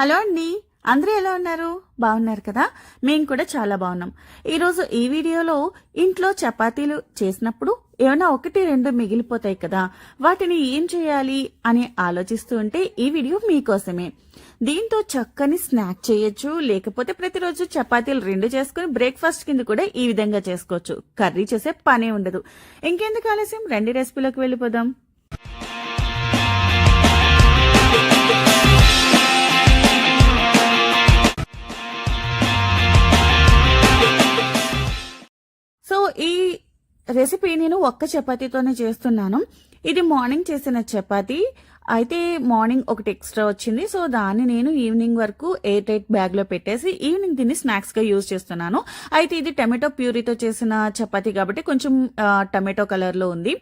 Hello అండి. అందరూ ఎలా ఉన్నారు? బాగున్నారు కదా? మేము కూడా చాలా బాగున్నాం. ఈరోజు ఈ వీడియోలో ఇంట్లో చపాతీలు చేసినప్పుడు ఏమైనా ఒకటి రెండు మిగిలిపోతాయి కదా? వాటిని ఏం చేయాలి అని ఆలోచిస్తూ ఉంటే ఈ వీడియో మీకోసమే. దీంతో చక్కని స్నాక్ చేయొచ్చు లేకపోతే ప్రతిరోజు చపాతీలు రెండు చేసుకుని బ్రేక్ఫాస్ట్ కింద కూడా ఈ విధంగా చేసుకోవచ్చు. కర్రీ చేసే పనే ఉండదు. ఇంకెందుకు ఆలస్యం? రెండు రెసిపీలోకి వెళ్ళిపోదాం. ఈ రెసిపీ నేను ఒక్క చపాతీతోనే చేస్తున్నాను. ఇది మార్నింగ్ చేసిన చపాతి. అయితే మార్నింగ్ ఒకటి ఎక్స్ట్రా వచ్చింది. సో దాన్ని నేను ఈవినింగ్ వరకు ఎయిర్ టైట్ బ్యాగ్లో పెట్టేసి ఈవినింగ్ దీన్ని స్నాక్స్గా యూజ్ చేస్తున్నాను. అయితే ఇది టమాటో ప్యూరీతో చేసిన చపాతీ కాబట్టి కొంచెం టమాటో కలర్లో ఉంది.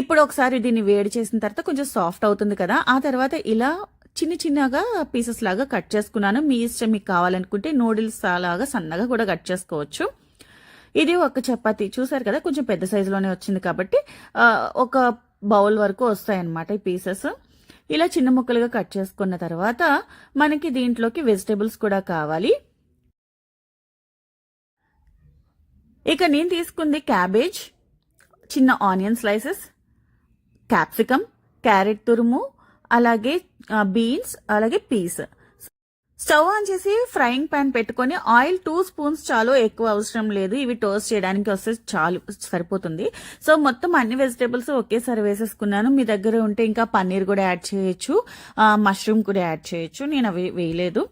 ఇప్పుడు ఒకసారి దీన్ని వేడి చేసిన తర్వాత కొంచెం సాఫ్ట్ అవుతుంది కదా. ఆ తర్వాత ఇలా చిన్న చిన్నగా పీసెస్ లాగా కట్ చేసుకున్నాను. మీ ఇష్టం మీకు కావాలనుకుంటే నూడిల్స్ లాగా సన్నగా కూడా కట్ చేసుకోవచ్చు. ఇది ఒక చపాతి. చూసారు కదా కొంచెం పెద్ద సైజులోనే వచ్చింది కాబట్టి ఒక బౌల్ వరకు వస్తాయన్నమాట ఈ పీసెస్ ఇలా చిన్న ముక్కలుగా కట్ చేసుకున్న తర్వాత మనకి దీంట్లోకి వెజిటేబుల్స్ కూడా కావాలి. ఇక నేను తీసుకుంది క్యాబేజ్ చిన్న ఆనియన్ స్లైసెస్ క్యాప్సికమ్ క్యారెట్ తురుము అలాగే బీన్స్ అలాగే పీస్ స్టవ్ ఆన్ చేసి ఫ్రైయింగ్ పాన్ పెట్టుకొని ఆయిల్ టూ స్పూన్స్ చాలు ఎక్కువ అవసరం లేదు. ఇవి టోస్ట్ చేయడానికి వస్తే చాలు సరిపోతుంది. సో మొత్తం అన్ని వెజిటేబుల్స్ ఒకేసారి వేసేసుకున్నాను. మీ దగ్గర ఉంటే ఇంకా పన్నీర్ కూడా యాడ్ చేయొచ్చు. మష్రూమ్ కూడా యాడ్ చేయొచ్చు. నేను అవి వేయలేదు.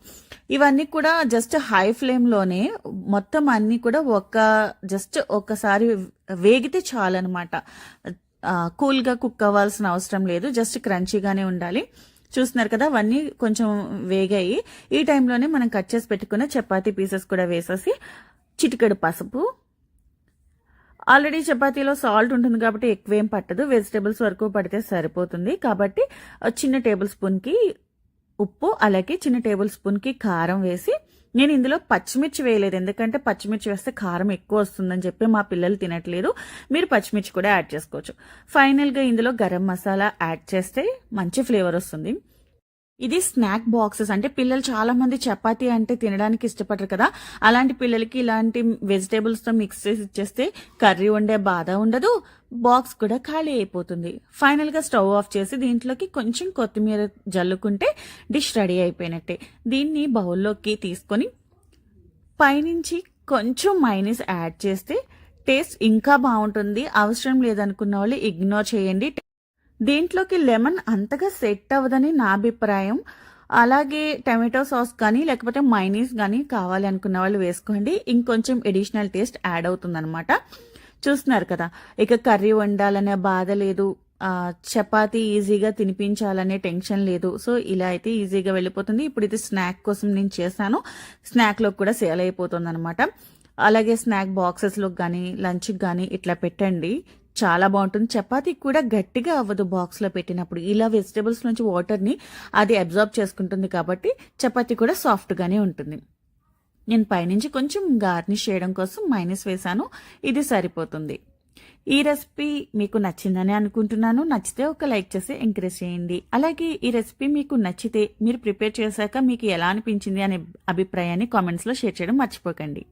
ఇవన్నీ కూడా జస్ట్ హై ఫ్లేమ్లోనే మొత్తం అన్ని కూడా ఒక జస్ట్ ఒకసారి వేగితే చాలు అనమాట కుక్ అవ్వాల్సిన అవసరం లేదు. జస్ట్ క్రంచీగానే ఉండాలి. చూస్తున్నారు కదా అవన్నీ కొంచెం వేగాయి. ఈ టైంలోనే మనం కట్ చేసి పెట్టుకున్న చపాతీ పీసెస్ కూడా వేసేసి చిటికెడు పసుపు. ఆల్రెడీ చపాతీలో సాల్ట్ ఉంటుంది కాబట్టి ఎక్కువేం పట్టదు. వెజిటేబుల్స్ వరకు పడితే సరిపోతుంది. కాబట్టి చిన్న టేబుల్ స్పూన్కి ఉప్పు అలాగే చిన్న టేబుల్ స్పూన్కి కారం వేసి నేను ఇందులో పచ్చిమిర్చి వేయలేదు. ఎందుకంటే పచ్చిమిర్చి వేస్తే కారం ఎక్కువ వస్తుందని చెప్పి మా పిల్లలు తినట్లేదు. మీరు పచ్చిమిర్చి కూడా యాడ్ చేసుకోవచ్చు. ఫైనల్గా ఇందులో గరం మసాలా యాడ్ చేస్తే మంచి ఫ్లేవర్ వస్తుంది. ఇది స్నాక్ బాక్సెస్. అంటే పిల్లలు చాలా మంది చపాతీ అంటే తినడానికి ఇష్టపడరు కదా. అలాంటి పిల్లలకి ఇలాంటి వెజిటేబుల్స్తో మిక్స్ చేసి ఇచ్చేస్తే కర్రీ వండే బాధ ఉండదు బాక్స్ కూడా ఖాళీ అయిపోతుంది. ఫైనల్గా స్టవ్ ఆఫ్ చేసి దీంట్లోకి కొంచెం కొత్తిమీర జల్లుకుంటే డిష్ రెడీ అయిపోయినట్టే. దీన్ని బౌల్లోకి తీసుకొని పైనుంచి కొంచెం మైనస్ యాడ్ చేస్తే టేస్ట్ ఇంకా బాగుంటుంది. అవసరం లేదనుకున్న వాళ్ళు ఇగ్నోర్ చేయండి. దీంట్లోకి లెమన్ అంతగా సెట్ అవ్వదని నా అభిప్రాయం. అలాగే టమాటో సాస్ కానీ లేకపోతే మైనీస్ కానీ కావాలి అనుకున్న వాళ్ళు వేసుకోండి. ఇంకొంచెం ఎడిషనల్ టేస్ట్ యాడ్ అవుతుందనమాట చూస్తున్నారు కదా ఇక కర్రీ వండాలనే బాధ లేదు. చపాతి ఈజీగా తినిపించాలనే టెన్షన్ లేదు. సో ఇలా అయితే ఈజీగా వెళ్ళిపోతుంది. ఇప్పుడు ఇది స్నాక్ కోసం నేను చేశాను. స్నాక్లో కూడా సేల్ అయిపోతుంది అనమాట అలాగే స్నాక్ బాక్సెస్లో కానీ లంచ్కి కానీ ఇట్లా పెట్టండి. చాలా బాగుంటుంది. చపాతీ కూడా గట్టిగా అవ్వదు బాక్స్లో పెట్టినప్పుడు. ఇలా వెజిటేబుల్స్ నుంచి వాటర్ని అది అబ్జార్బ్ చేసుకుంటుంది కాబట్టి చపాతీ కూడా సాఫ్ట్గానే ఉంటుంది. నేను పైనుంచి కొంచెం గార్నిష్ చేయడం కోసం మైనస్ వేశాను. ఇది సరిపోతుంది. ఈ రెసిపీ మీకు నచ్చిందని అనుకుంటున్నాను. నచ్చితే ఒక లైక్ చేసి ఎంకరేజ్ చేయండి. అలాగే ఈ రెసిపీ మీకు నచ్చితే మీరు ప్రిపేర్ చేశాక మీకు ఎలా అనిపించింది అనే అభిప్రాయాన్ని కామెంట్స్లో షేర్ చేయడం మర్చిపోకండి.